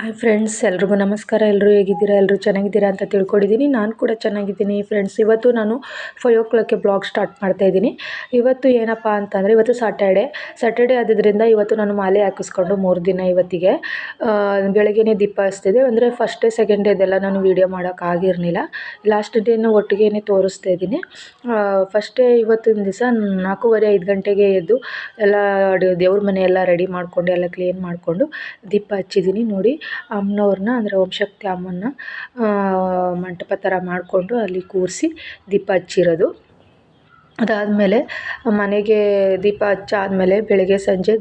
Hi friends ಎಲ್ರಿಗೂ ನಮಸ್ಕಾರ. ಎಲ್ಲರೂ ಹೇಗಿದ್ದೀರಾ? ಎಲ್ಲರೂ ಚೆನ್ನಾಗಿದ್ದೀರಾ ಅಂತ ತಿಳ್ಕೊಂಡಿದ್ದೀನಿ. ನಾನು ಕೂಡ ಚೆನ್ನಾಗಿದ್ದೀನಿ ಫ್ರೆಂಡ್ಸ್ ಇವತ್ತು ನಾನು ಫೈವ್ ಓ ಕ್ಲಾಕ್ಗೆ ಬ್ಲಾಗ್ ಸ್ಟಾರ್ಟ್ ಮಾಡ್ತಾಯಿದ್ದೀನಿ ಇವತ್ತು ಏನಪ್ಪ ಅಂತಂದರೆ, ಇವತ್ತು ಸಾಟರ್ಡೆ ಸಾಟರ್ಡೆ ಆದಿದ್ದರಿಂದ ಇವತ್ತು ನಾನು ಮಾಲೆ ಹಾಕಿಸ್ಕೊಂಡು ಮೂರು ದಿನ ಇವತ್ತಿಗೆ ಬೆಳಗ್ಗೆನೇ ದೀಪ ಹಚ್ತಿದ್ದೆ. ಅಂದರೆ ಫಸ್ಟ್ ಡೇ ಸೆಕೆಂಡ್ ಡೇದೆಲ್ಲ ನಾನು ವೀಡಿಯೋ ಮಾಡೋಕ್ಕಾಗಿರಲಿಲ್ಲ ಲಾಸ್ಟ್ ಡೇನ ಒಟ್ಟಿಗೆನೇ ತೋರಿಸ್ತಾ ಇದ್ದೀನಿ. ಫಸ್ಟ್ ಇವತ್ತಿನ ದಿವಸ ನಾಲ್ಕೂವರೆ, ಐದು ಗಂಟೆಗೆ ಎದ್ದು ಎಲ್ಲ ದೇವ್ರ ಮನೆ ಎಲ್ಲ ರೆಡಿ ಮಾಡಿಕೊಂಡು, ಎಲ್ಲ ಕ್ಲೀನ್ ಮಾಡಿಕೊಂಡು ದೀಪ ಹಚ್ಚಿದ್ದೀನಿ ನೋಡಿ. ಅಮ್ಮನವ್ರನ್ನ ಅಂದರೆ ಓಂ ಶಕ್ತಿ ಅಮ್ಮನ್ನ ಮಂಟಪ ಥರ ಮಾಡಿಕೊಂಡು ಅಲ್ಲಿ ಕೂರಿಸಿ ದೀಪ ಹಚ್ಚಿರೋದು. ಅದಾದಮೇಲೆ ಮನೆಗೆ ದೀಪ ಹಚ್ಚಾದ್ಮೇಲೆ ಬೆಳಗ್ಗೆ ಸಂಜೆ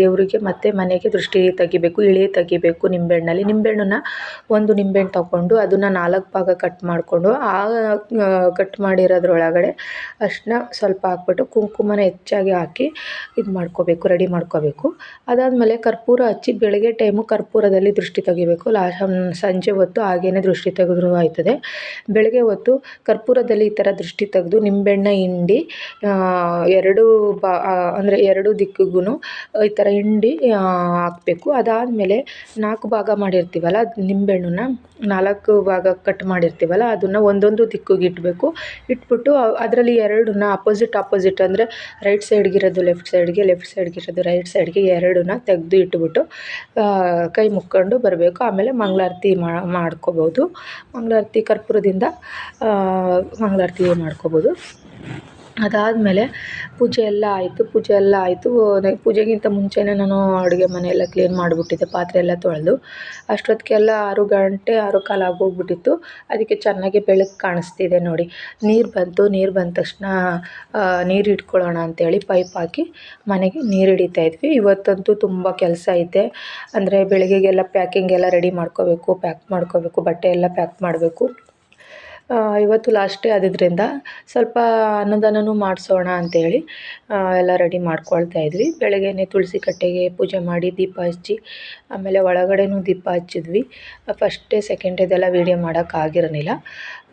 ದೇವರಿಗೆ ಮತ್ತೆ ಮನೆಗೆ ದೃಷ್ಟಿ ತೆಗಿಬೇಕು, ಇಳಿ ತೆಗಿಬೇಕು ನಿಂಬೆಹಣ್ಣಲ್ಲಿ. ನಿಂಬೆಹಣ್ಣನ್ನ ಒಂದು ನಿಂಬೆಹಣ್ಣು ತಗೊಂಡು ಅದನ್ನು ನಾಲ್ಕು ಭಾಗ ಕಟ್ ಮಾಡಿಕೊಂಡು ಆ ಕಟ್ ಮಾಡಿರೋದ್ರೊಳಗಡೆ ಅರಿಶ್ಣ ಸ್ವಲ್ಪ ಹಾಕ್ಬಿಟ್ಟು ಕುಂಕುಮನ ಹೆಚ್ಚಾಗಿ ಹಾಕಿ ಇದು ಮಾಡ್ಕೋಬೇಕು, ರೆಡಿ ಮಾಡ್ಕೋಬೇಕು. ಅದಾದಮೇಲೆ ಕರ್ಪೂರ ಹಚ್ಚಿ ಬೆಳಗ್ಗೆ ಟೈಮು ಕರ್ಪೂರದಲ್ಲಿ ದೃಷ್ಟಿ ತೆಗಿಬೇಕು. ಲಾ ಸಂಜೆ ಹೊತ್ತು ಹಾಗೇ ದೃಷ್ಟಿ ತೆಗೆದ್ರೂ ಆಯ್ತದೆ. ಬೆಳಗ್ಗೆ ಹೊತ್ತು ಕರ್ಪೂರದಲ್ಲಿ ಈ ಥರ ದೃಷ್ಟಿ ತೆಗೆದು ನಿಂಬೆಹಣ್ಣ ಹಿಂಡಿ ಹಿಂಡಿ ಎರಡು ಬಾ ಅಂದರೆ ಎರಡು ದಿಕ್ಕಿಗೂ ಈ ಥರ ಹಿಂಡಿ ಹಾಕ್ಬೇಕು. ಅದಾದಮೇಲೆ ನಾಲ್ಕು ಭಾಗ ಮಾಡಿರ್ತೀವಲ್ಲ, ನಿಂಬೆಹಣ್ಣನ್ನ ನಾಲ್ಕು ಭಾಗ ಕಟ್ ಮಾಡಿರ್ತೀವಲ್ಲ, ಅದನ್ನು ಒಂದೊಂದು ದಿಕ್ಕಿಗೆ ಇಡಬೇಕು ಇಟ್ಬಿಟ್ಟು ಅದರಲ್ಲಿ ಎರಡನ್ನ ಅಪೋಸಿಟ್ ಅಪೋಸಿಟ್ ಅಂದರೆ ರೈಟ್ ಸೈಡ್ಗಿರೋದು ಲೆಫ್ಟ್ ಸೈಡ್ಗೆ ಲೆಫ್ಟ್ ಸೈಡ್ಗಿರೋದು ರೈಟ್ ಸೈಡ್ಗೆ ಎರಡನ್ನ ತೆಗೆದು ಇಟ್ಬಿಟ್ಟು ಕೈ ಮುಕ್ಕೊಂಡು ಬರಬೇಕು. ಆಮೇಲೆ ಮಂಗಳಾರತಿ ಮಾಡ್ಕೋಬೋದು. ಮಂಗಳಾರತಿ ಕರ್ಪೂರದಿಂದ ಮಂಗಳಾರತಿ ಮಾಡ್ಕೋಬೋದು. ಅದಾದಮೇಲೆ ಪೂಜೆ ಎಲ್ಲ ಆಯಿತು, ಪೂಜೆ ಎಲ್ಲ ಆಯಿತು. ಪೂಜೆಗಿಂತ ಮುಂಚೆನೇ ನಾನು ಅಡುಗೆ ಮನೆಯೆಲ್ಲ ಕ್ಲೀನ್ ಮಾಡಿಬಿಟ್ಟಿದ್ದೆ, ಪಾತ್ರೆ ಎಲ್ಲ ತೊಳೆದು. ಅಷ್ಟೊತ್ತಿಗೆಲ್ಲ ಆರು ಗಂಟೆ, ಆರು ಕಾಲು ಆಗೋಗ್ಬಿಟ್ಟಿತ್ತು. ಅದಕ್ಕೆ ಚೆನ್ನಾಗಿ ಬೆಳಕು ಕಾಣಿಸ್ತಿದೆ ನೋಡಿ. ನೀರು ಬಂತು, ನೀರು ಬಂದ ತಕ್ಷಣ ನೀರು ಇಟ್ಕೊಳ್ಳೋಣ ಅಂತೇಳಿ ಪೈಪ್ ಹಾಕಿ ಮನೆಗೆ ನೀರು ಹಿಡಿತಾ ಇದ್ವಿ. ಇವತ್ತಂತೂ ತುಂಬ ಕೆಲಸ ಐತೆ. ಅಂದರೆ ಬೆಳಗ್ಗೆಗೆಲ್ಲ ಪ್ಯಾಕಿಂಗ್ ಎಲ್ಲ ರೆಡಿ ಮಾಡ್ಕೋಬೇಕು ಪ್ಯಾಕ್ ಮಾಡ್ಕೋಬೇಕು, ಬಟ್ಟೆ ಎಲ್ಲ ಪ್ಯಾಕ್ ಮಾಡಬೇಕು. ಇವತ್ತು ಲಾಸ್ಟ್ ಡೇ ಆದಿದ್ದರಿಂದ ಸ್ವಲ್ಪ ಅನ್ನದಾನನೂ ಮಾಡಿಸೋಣ ಅಂತೇಳಿ ಎಲ್ಲ ರೆಡಿ ಮಾಡ್ಕೊಳ್ತಾ ಇದ್ವಿ. ಬೆಳಗ್ಗೆನೇ ತುಳಸಿ ಕಟ್ಟೆಗೆ ಪೂಜೆ ಮಾಡಿ ದೀಪ ಹಚ್ಚಿ, ಆಮೇಲೆ ಒಳಗಡೆನೂ ದೀಪ ಹಚ್ಚಿದ್ವಿ. ಫಸ್ಟ್ ಡೇ ಸೆಕೆಂಡ್ ಡೇದೆಲ್ಲ ವೀಡಿಯೋ ಮಾಡೋಕ್ಕಾಗಿರಲಿಲ್ಲ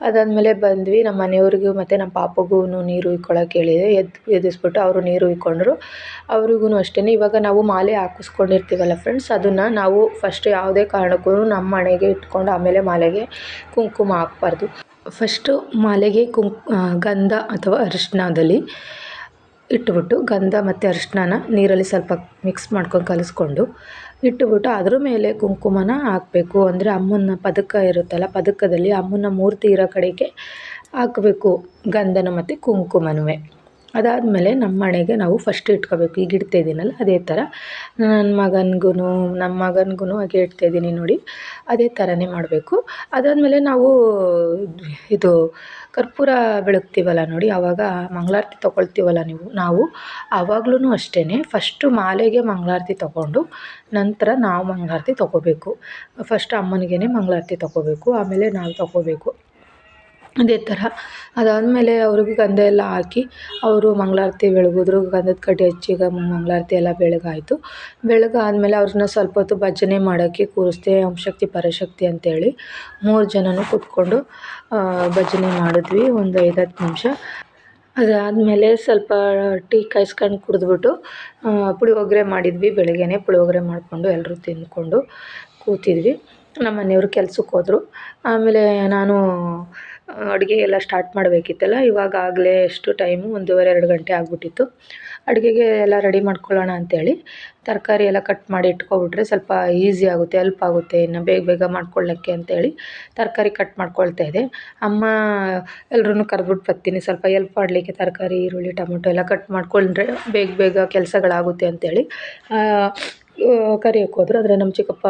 ಅದಾದಮೇಲೆ ಬಂದ್ವಿ, ನಮ್ಮ ಮನೆಯವ್ರಿಗೂ ಮತ್ತು ನಮ್ಮ ಪಾಪಗೂ ನೀರು ಉಯ್ಕೊಳ್ಳೋಕೆ ಹೇಳಿದೆ ಎದ್ದು ಎದಿಸ್ಬಿಟ್ಟು ಅವರು ನೀರು ಉಯ್ಕೊಂಡ್ರು. ಅವ್ರಿಗೂ ಅಷ್ಟೇ ಇವಾಗ ನಾವು ಮಾಲೆ ಹಾಕಿಸ್ಕೊಂಡಿರ್ತೀವಲ್ಲ ಫ್ರೆಂಡ್ಸ್ ಅದನ್ನು ನಾವು ಫಸ್ಟ್ ಯಾವುದೇ ಕಾರಣಕ್ಕೂ ನಮ್ಮ ಮನೆಗೆ ಇಟ್ಕೊಂಡು ಆಮೇಲೆ ಮಾಲೆಗೆ ಕುಂಕುಮ ಹಾಕ್ಬಾರ್ದು. ಫಸ್ಟು ಮಾಲೆಗೆ ಕುಂಕ್ ಗಂಧ ಅಥವಾ ಅರಿಶಿಣದಲ್ಲಿ ಇಟ್ಬಿಟ್ಟು ಗಂಧ ಮತ್ತು ಅರಿಶಿಣನ ನೀರಲ್ಲಿ ಸ್ವಲ್ಪ ಮಿಕ್ಸ್ ಮಾಡ್ಕೊಂಡು ಕಲಿಸ್ಕೊಂಡು ಇಟ್ಟುಬಿಟ್ಟು ಅದ್ರ ಮೇಲೆ ಕುಂಕುಮನ ಹಾಕಬೇಕು. ಅಂದರೆ ಅಮ್ಮನ ಪದಕ ಇರುತ್ತಲ್ಲ, ಪದಕದಲ್ಲಿ ಅಮ್ಮನ ಮೂರ್ತಿ ಇರೋ ಕಡೆಗೆ ಹಾಕಬೇಕು ಗಂಧನ ಮತ್ತು ಕುಂಕುಮನೂ ಅದಾದಮೇಲೆ ನಮ್ಮ ಮನೆಗೆ ನಾವು ಫಸ್ಟ್ ಇಟ್ಕೋಬೇಕು. ಈಗ ಇಡ್ತಾ ಇದ್ದೀನಲ್ಲ ಅದೇ ಥರ ನನ್ನ ಮಗನಿಗೂ ನಮ್ಮ ಮಗನಿಗೂ ಹಾಗೆ ಇಡ್ತಾ ಇದ್ದೀನಿ ನೋಡಿ. ಅದೇ ಥರನೇ ಮಾಡಬೇಕು. ಅದಾದಮೇಲೆ ನಾವು ಇದು ಕರ್ಪೂರ ಬೆಳಗ್ತೀವಲ್ಲ ನೋಡಿ ಆವಾಗ ಮಂಗಳಾರತಿ ತೊಗೊಳ್ತೀವಲ್ಲ ನೀವು, ನಾವು ಆವಾಗ್ಲೂ ಅಷ್ಟೇ ಫಸ್ಟು ಮಾಲೆಗೆ ಮಂಗಳಾರತಿ ತೊಗೊಂಡು, ನಂತರ ನಾವು ಮಂಗಳಾರತಿ ತೊಗೋಬೇಕು. ಫಸ್ಟ್ ಅಮ್ಮನಿಗೆ ಮಂಗಳಾರತಿ ತೊಗೋಬೇಕು, ಆಮೇಲೆ ನಾವು ತೊಗೋಬೇಕು. ಅದೇ ಥರ. ಅದಾದಮೇಲೆ ಅವ್ರಿಗೆ ಗಂಧ ಎಲ್ಲ ಹಾಕಿ ಅವರು ಮಂಗಳಾರತಿ ಬೆಳಗಿದ್ರು. ಗಂಧದ ಕಡ್ಡಿ ಹಚ್ಚಿ ಮಂಗಳಾರತಿ ಎಲ್ಲ ಬೆಳಗಾಯಿತು. ಬೆಳಗಾದ್ಮೇಲೆ ಅವ್ರನ್ನ ಸ್ವಲ್ಪ ಹೊತ್ತು ಭಜನೆ ಮಾಡೋಕ್ಕೆ ಕೂರಿಸ್ದೆ ಓಂ ಶಕ್ತಿ ಪರಶಕ್ತಿ ಅಂತೇಳಿ ಮೂರು ಜನನೂ ಕೂತ್ಕೊಂಡು ಭಜನೆ ಮಾಡಿದ್ವಿ ಒಂದು ಐದು ಹತ್ತು ನಿಮಿಷ. ಅದಾದಮೇಲೆ ಸ್ವಲ್ಪ ಟೀ ಕಾಯಿಸ್ಕೊಂಡು ಕುಡಿದ್ಬಿಟ್ಟು ಪುಳಿಯೋಗರೆ ಮಾಡಿದ್ವಿ. ಬೆಳಗ್ಗೆನೇ ಪುಳಿಯೋಗರೆ ಮಾಡಿಕೊಂಡು ಎಲ್ಲರೂ ತಿಂದ್ಕೊಂಡು ಕೂತಿದ್ವಿ. ನಮ್ಮ ಮನೆಯವರು ಕೆಲ್ಸಕ್ಕೆ ಹೋದರು. ಆಮೇಲೆ ನಾನು ಅಡುಗೆ ಎಲ್ಲ ಸ್ಟಾರ್ಟ್ ಮಾಡಬೇಕಿತ್ತಲ್ಲ, ಇವಾಗ ಆಗಲೇ ಎಷ್ಟು ಟೈಮು ಒಂದೂವರೆ, ಎರಡು ಗಂಟೆ ಆಗಿಬಿಟ್ಟಿತ್ತು. ಅಡುಗೆಗೆ ಎಲ್ಲ ರೆಡಿ ಮಾಡ್ಕೊಳ್ಳೋಣ ಅಂಥೇಳಿ ತರಕಾರಿ ಎಲ್ಲ ಕಟ್ ಮಾಡಿ ಇಟ್ಕೊಬಿಟ್ರೆ ಸ್ವಲ್ಪ ಈಸಿ ಆಗುತ್ತೆ ಹೆಲ್ಪ್ ಆಗುತ್ತೆ, ಇನ್ನು ಬೇಗ ಬೇಗ ಮಾಡ್ಕೊಳ್ಳೋಕ್ಕೆ ಅಂಥೇಳಿ ತರಕಾರಿ ಕಟ್ ಮಾಡ್ಕೊಳ್ತಾ ಇದ್ದೆ ಅಮ್ಮ ಎಲ್ರೂ ಕರೆದ್ಬಿಟ್ಟು ಬರ್ತೀನಿ, ಸ್ವಲ್ಪ ಎಲ್ಪ್ ಮಾಡಲಿಕ್ಕೆ ತರಕಾರಿ, ಈರುಳ್ಳಿ, ಟೊಮೊಟೊ ಎಲ್ಲ ಕಟ್ ಮಾಡ್ಕೊಂಡ್ರೆ ಬೇಗ ಬೇಗ ಕೆಲಸಗಳಾಗುತ್ತೆ ಅಂಥೇಳಿ ಕರಿಯಕ್ಕೆ ಆದರೆ ನಮ್ಮ ಚಿಕ್ಕಪ್ಪ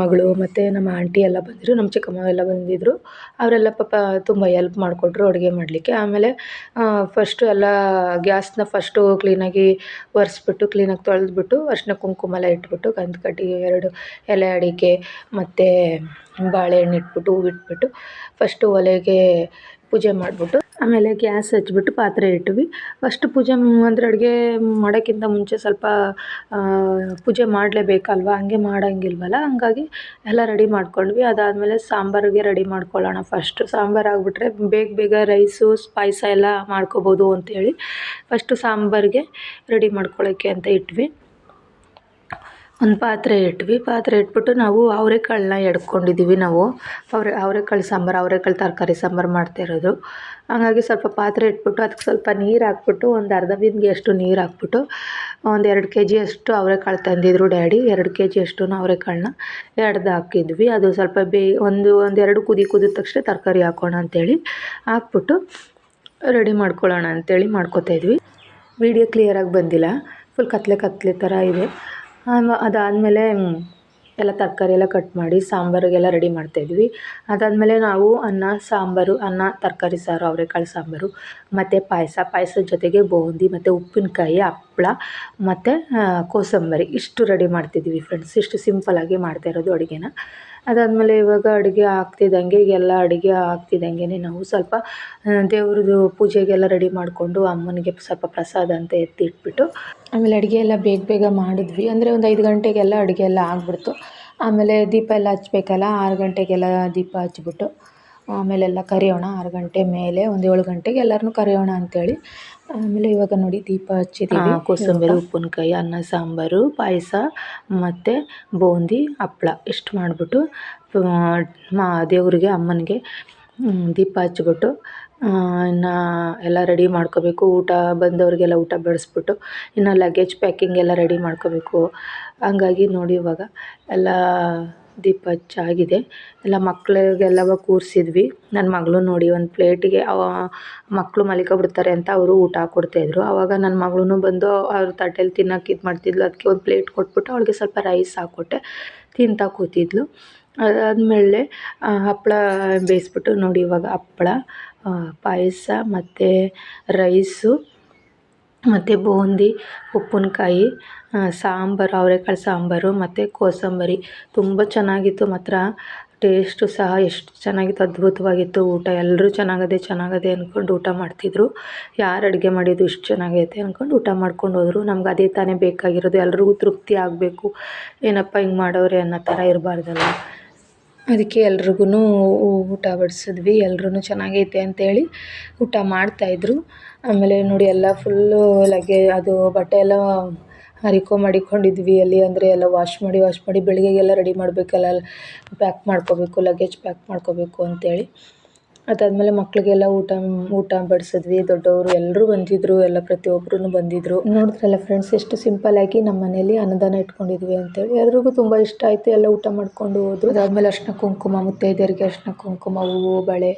ಮಗಳು ಮತ್ತು ನಮ್ಮ ಆಂಟಿ ಎಲ್ಲ ಬಂದಿದ್ರು, ನಮ್ಮ ಚಿಕ್ಕಮ್ಮ ಎಲ್ಲ ಬಂದಿದ್ದರು ಅವರೆಲ್ಲ ಪಾಪ ತುಂಬ ಎಲ್ಪ್ ಮಾಡಿಕೊಟ್ರು ಅಡುಗೆ ಮಾಡಲಿಕ್ಕೆ. ಆಮೇಲೆ ಫಸ್ಟು ಎಲ್ಲ ಗ್ಯಾಸ್ನ ಫಸ್ಟು ಕ್ಲೀನಾಗಿ ಒರೆಸ್ಬಿಟ್ಟು ಕ್ಲೀನಾಗಿ ತೊಳೆದ್ಬಿಟ್ಟು ಅರಿಶಿನ ಕುಂಕುಮ ಎಲ್ಲ ಇಟ್ಬಿಟ್ಟು ಗಂಧ ಕಡ್ಡಿ ಎರಡು ಎಲೆ ಅಡಿಕೆ ಮತ್ತು ಬಾಳೆಹಣ್ಣು ಇಟ್ಬಿಟ್ಟು ಹೂವು ಇಟ್ಬಿಟ್ಟು ಫಸ್ಟು ಒಲೆಗೆ ಪೂಜೆ ಮಾಡಿಬಿಟ್ಟು, ಆಮೇಲೆ ಗ್ಯಾಸ್ ಹಚ್ಚಿಬಿಟ್ಟು ಪಾತ್ರೆ ಇಟ್ವಿ. ಫಸ್ಟ್ ಪೂಜೆ ಅಂದರೆ ಅಡುಗೆ ಮಾಡೋಕ್ಕಿಂತ ಮುಂಚೆ ಸ್ವಲ್ಪ ಪೂಜೆ ಮಾಡಲೇಬೇಕಲ್ವ? ಹಂಗೆ ಮಾಡೋಂಗಿಲ್ವಲ್ಲ? ಹಂಗಾಗಿ ಎಲ್ಲ ರೆಡಿ ಮಾಡ್ಕೊಂಡ್ವಿ. ಅದಾದಮೇಲೆ ಸಾಂಬಾರಿಗೆ ರೆಡಿ ಮಾಡ್ಕೊಳ್ಳೋಣ ಫಸ್ಟು ಸಾಂಬಾರು ಆಗಿಬಿಟ್ರೆ ಬೇಗ ಬೇಗ ರೈಸು ಪಾಯಸ ಎಲ್ಲ ಮಾಡ್ಕೊಬೋದು ಅಂತೇಳಿ ಫಸ್ಟು ಸಾಂಬಾರಿಗೆ ರೆಡಿ ಮಾಡ್ಕೊಳ್ಳೋಕ್ಕೆ ಅಂತ ಇಟ್ವಿ. ಒಂದು ಪಾತ್ರೆ ಇಟ್ವಿ. ಪಾತ್ರೆ ಇಟ್ಬಿಟ್ಟು ನಾವು ಅವರೆಕಾಳನ್ನ ಎಡ್ಕೊಂಡಿದ್ದೀವಿ ನಾವು. ಅವರೆ, ಅವರೆಕಾಳು ಸಾಂಬಾರು, ಅವರೆಕಾಳು ತರಕಾರಿ ಸಾಂಬಾರು ಮಾಡ್ತಾ ಇರೋದು ಹಾಗಾಗಿ ಸ್ವಲ್ಪ ಪಾತ್ರೆ ಇಟ್ಬಿಟ್ಟು ಅದಕ್ಕೆ ಸ್ವಲ್ಪ ನೀರು ಹಾಕ್ಬಿಟ್ಟು ಒಂದು ಅರ್ಧ ಬಿಂದಿಗೆಯಷ್ಟು ನೀರು ಹಾಕ್ಬಿಟ್ಟು ಒಂದು ಎರಡು ಕೆ ಜಿಯಷ್ಟು ಅವರೆಕಾಳು ತಂದಿದ್ರು ಡ್ಯಾಡಿ. ಎರಡು ಕೆ ಜಿಯಷ್ಟು ಅವರೆಕಾಳನ್ನ ಎಡ್ದು ಹಾಕಿದ್ವಿ. ಅದು ಸ್ವಲ್ಪ ಬೇ, ಒಂದು ಒಂದೆರಡು ಕುದಿ ಕುದಿದ ತಕ್ಷಣ ತರಕಾರಿ ಹಾಕೋಣ ಅಂತೇಳಿ ಹಾಕ್ಬಿಟ್ಟು ರೆಡಿ ಮಾಡ್ಕೊಳ್ಳೋಣ ಅಂತೇಳಿ ಮಾಡ್ಕೋತಾಯಿದ್ವಿ ವಿಡಿಯೋ ಕ್ಲಿಯರಾಗಿ ಬಂದಿಲ್ಲ. ಫುಲ್ ಕತ್ಲೆ ಕತ್ಲೆ ಥರ ಇದೆ. ಅದಾದಮೇಲೆ ಎಲ್ಲ ತರಕಾರಿ ಎಲ್ಲ ಕಟ್ ಮಾಡಿ, ಸಾಂಬಾರಿಗೆಲ್ಲ ರೆಡಿ ಮಾಡ್ತಾಯಿದ್ವಿ ಅದಾದಮೇಲೆ ನಾವು ಅನ್ನ, ಸಾಂಬಾರು, ಅನ್ನ, ತರಕಾರಿ, ಸಾರು, ಅವರೆಕಾಳು, ಸಾಂಬಾರು, ಮತ್ತು ಪಾಯಸ, ಪಾಯಸದ ಜೊತೆಗೆ ಬೂಂದಿ, ಮತ್ತು ಉಪ್ಪಿನಕಾಯಿ, ಹಪ್ಳ, ಮತ್ತು ಕೋಸಂಬರಿ. ಇಷ್ಟು ರೆಡಿ ಮಾಡ್ತಿದ್ವಿ ಫ್ರೆಂಡ್ಸ್ ಇಷ್ಟು ಸಿಂಪಲ್ಲಾಗಿ ಮಾಡ್ತಾ ಇರೋದು ಅಡುಗೆನ. ಅದಾದಮೇಲೆ ಇವಾಗ ಅಡುಗೆ ಆಗ್ತಿದ್ದಂಗೆ, ಈಗೆಲ್ಲ ಅಡುಗೆ ಆಗ್ತಿದ್ದಂಗೆ ನಾವು ಸ್ವಲ್ಪ ದೇವ್ರದ್ದು ಪೂಜೆಗೆಲ್ಲ ರೆಡಿ ಮಾಡಿಕೊಂಡು ಅಮ್ಮನಿಗೆ ಸ್ವಲ್ಪ ಪ್ರಸಾದ ಅಂತ ಎತ್ತಿಟ್ಬಿಟ್ಟು, ಆಮೇಲೆ ಅಡುಗೆ ಎಲ್ಲ ಬೇಗ ಬೇಗ ಮಾಡಿದ್ವಿ. ಅಂದರೆ ಒಂದು ಐದು ಗಂಟೆಗೆಲ್ಲ ಅಡುಗೆ ಎಲ್ಲ ಆಗಿಬಿಡ್ತು. ಆಮೇಲೆ ದೀಪ ಎಲ್ಲ ಹಚ್ಬೇಕಲ್ಲ, ಆರು ಗಂಟೆಗೆಲ್ಲ ದೀಪ ಹಚ್ಬಿಟ್ಟು. ಆಮೇಲೆಲ್ಲ ಕರೆಯೋಣ ಆರು ಗಂಟೆ ಮೇಲೆ, ಒಂದು ಏಳು ಗಂಟೆಗೆ ಎಲ್ಲರನ್ನೂ ಕರೆಯೋಣ ಅಂತೇಳಿ. ಆಮೇಲೆ ಇವಾಗ ನೋಡಿ ದೀಪ ಹಚ್ಚಿದ್ದೀವಿ ಕೋಸಂಬರಿ, ಉಪ್ಪಿನಕಾಯಿ, ಅನ್ನ, ಸಾಂಬಾರು, ಪಾಯಸ ಮತ್ತು ಬೂಂದಿ, ಹಪ್ಳ ಇಷ್ಟು ಮಾಡಿಬಿಟ್ಟು ಮಾ, ದೇವರಿಗೆ, ಅಮ್ಮನಿಗೆ ದೀಪ ಹಚ್ಚಿಬಿಟ್ಟು ಇನ್ನು ಎಲ್ಲ ರೆಡಿ ಮಾಡ್ಕೋಬೇಕು. ಊಟ ಬಂದವರಿಗೆಲ್ಲ ಊಟ ಬಡಿಸ್ಬಿಟ್ಟು, ಇನ್ನು ಲಗೇಜ್ ಪ್ಯಾಕಿಂಗ್ ಎಲ್ಲ ರೆಡಿ ಮಾಡ್ಕೋಬೇಕು. ಹಂಗಾಗಿ ನೋಡಿ ಇವಾಗ ಎಲ್ಲ ದೀಪ ಹಚ್ಚಾಗಿದೆ ಎಲ್ಲ ಮಕ್ಕಳಿಗೆಲ್ಲವ ಕೂರಿಸಿದ್ವಿ. ನನ್ನ ಮಗಳು ನೋಡಿ ಒಂದು ಪ್ಲೇಟಿಗೆ ಅವ ಮಕ್ಕಳು ಮಲ್ಕೊಬಿಡ್ತಾರೆ ಅಂತ ಅವರು ಊಟ ಕೊಡ್ತಾಯಿದ್ರು. ಆವಾಗ ನನ್ನ ಮಗಳೂ ಬಂದು ಅವ್ರ ತಟ್ಟೆಲಿ ತಿನ್ನೋಕೆ ಇದು ಮಾಡ್ತಿದ್ಲು. ಅದಕ್ಕೆ ಒಂದು ಪ್ಲೇಟ್ ಕೊಟ್ಬಿಟ್ಟು ಅವಳಿಗೆ ಸ್ವಲ್ಪ ರೈಸ್ ಹಾಕ್ಕೊಟ್ಟೆ ತಿಂತಾ ಕೂತಿದ್ಲು. ಅದಾದಮೇಲೆ ಹಪ್ಪಳ ಬೇಯಿಸ್ಬಿಟ್ಟು ನೋಡಿ ಇವಾಗ ಹಪ್ಪಳ ಪಾಯಸ ಮತ್ತು ರೈಸು. ಮತ್ತು ಬೂಂದಿ, ಉಪ್ಪಿನಕಾಯಿ ಸಾಂಬಾರು, ಅವರೆಕಾಳು ಸಾಂಬಾರು ಮತ್ತು ಕೋಸಂಬರಿ. ತುಂಬ ಚೆನ್ನಾಗಿತ್ತು ಮಾತ್ರ. ಟೇಸ್ಟು ಸಹ ಎಷ್ಟು ಚೆನ್ನಾಗಿತ್ತು, ಅದ್ಭುತವಾಗಿತ್ತು. ಊಟ ಎಲ್ಲರೂ ಚೆನ್ನಾಗದೆ ಚೆನ್ನಾಗಿದೆ ಅಂದ್ಕೊಂಡು ಊಟ ಮಾಡ್ತಿದ್ರು. ಯಾರು ಅಡುಗೆ ಮಾಡಿದ್ದು ಇಷ್ಟು ಚೆನ್ನಾಗೈತೆ ಅಂದ್ಕೊಂಡು ಊಟ ಮಾಡ್ಕೊಂಡು ಹೋದರು. ನಮ್ಗೆ ಅದೇ ತಾನೇ ಬೇಕಾಗಿರೋದು. ಎಲ್ರಿಗೂ ತೃಪ್ತಿ ಆಗಬೇಕು. ಏನಪ್ಪ ಹಿಂಗೆ ಮಾಡವ್ರೆ ಅನ್ನೋ ಥರ ಇರಬಾರ್ದಲ್ಲ. ಅದಕ್ಕೆ ಎಲ್ರಿಗೂ ಊಟ ಬಡಿಸಿದ್ವಿ ಎಲ್ರೂ ಚೆನ್ನಾಗೈತೆ ಅಂತೇಳಿ ಊಟ ಮಾಡ್ತಾಯಿದ್ರು ಆಮೇಲೆ ನೋಡಿ ಎಲ್ಲ ಫುಲ್ಲು ಲಗ್ಗೆ, ಅದು ಬಟ್ಟೆ ಎಲ್ಲ ಹರಿಕೊ ಮಾಡಿಕೊಂಡಿದ್ವಿ ಅಲ್ಲಿ ಅಂದರೆ ಎಲ್ಲ ವಾಶ್ ಮಾಡಿ ವಾಶ್ ಮಾಡಿ ಬೆಳಗ್ಗೆಗೆಲ್ಲ ರೆಡಿ ಮಾಡಬೇಕಲ್ಲ ಪ್ಯಾಕ್ ಮಾಡ್ಕೋಬೇಕು ಲಗೇಜ್ ಪ್ಯಾಕ್ ಮಾಡ್ಕೋಬೇಕು ಅಂತೇಳಿ. ಅದಾದಮೇಲೆ ಮಕ್ಕಳಿಗೆಲ್ಲ ಊಟ ಊಟ ಬಡಿಸಿದ್ವಿ. ದೊಡ್ಡವರು ಎಲ್ಲರೂ ಬಂದಿದ್ದರು ಎಲ್ಲ ಪ್ರತಿಯೊಬ್ಬರೂ ಬಂದಿದ್ದರು ನೋಡಿದ್ರಲ್ಲ ಫ್ರೆಂಡ್ಸ್ ಎಷ್ಟು ಸಿಂಪಲ್ಲಾಗಿ ನಮ್ಮ ಮನೇಲಿ ಅನ್ನದಾನ ಇಟ್ಕೊಂಡಿದ್ವಿ ಅಂತೇಳಿ. ಎಲ್ರಿಗೂ ತುಂಬ ಇಷ್ಟ ಆಯಿತು, ಎಲ್ಲ ಊಟ ಮಾಡ್ಕೊಂಡು ಹೋದ್ರು. ಅದಾದಮೇಲೆ ಅರ್ಶಿನ ಕುಂಕುಮ, ಮುತ್ತೈದೆಯರಿಗೆ ಅರ್ಶಿನ ಕುಂಕುಮ, ಹೂವು, ಬಳೆ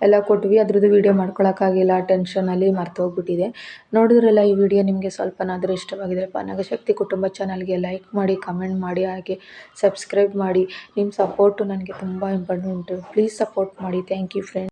ಎಲ್ಲ ಕೊಟ್ವಿ. ಅದ್ರದ್ದು ವೀಡಿಯೋ ಮಾಡ್ಕೊಳಕ್ಕಾಗಿಲ್ಲ ಟೆನ್ಷನಲ್ಲಿ ಮರ್ತೋಗ್ಬಿಟ್ಟಿದೆ ನೋಡಿದ್ರಲ್ಲ ಈ ವಿಡಿಯೋ ನಿಮಗೆ ಸ್ವಲ್ಪನಾದರೂ ಇಷ್ಟವಾಗಿದ್ದರೆ ಪಾನಗಶಕ್ತಿ ಕುಟುಂಬ ಚಾನಲ್ಗೆ ಲೈಕ್ ಮಾಡಿ ಕಮೆಂಟ್ ಮಾಡಿ, ಹಾಗೆ ಸಬ್ಸ್ಕ್ರೈಬ್ ಮಾಡಿ. ನಿಮ್ಮ ಸಪೋರ್ಟು ನನಗೆ ತುಂಬ ಇಂಪಾರ್ಟೆಂಟ್ ಪ್ಲೀಸ್ ಸಪೋರ್ಟ್ ಮಾಡಿ. Thank you friends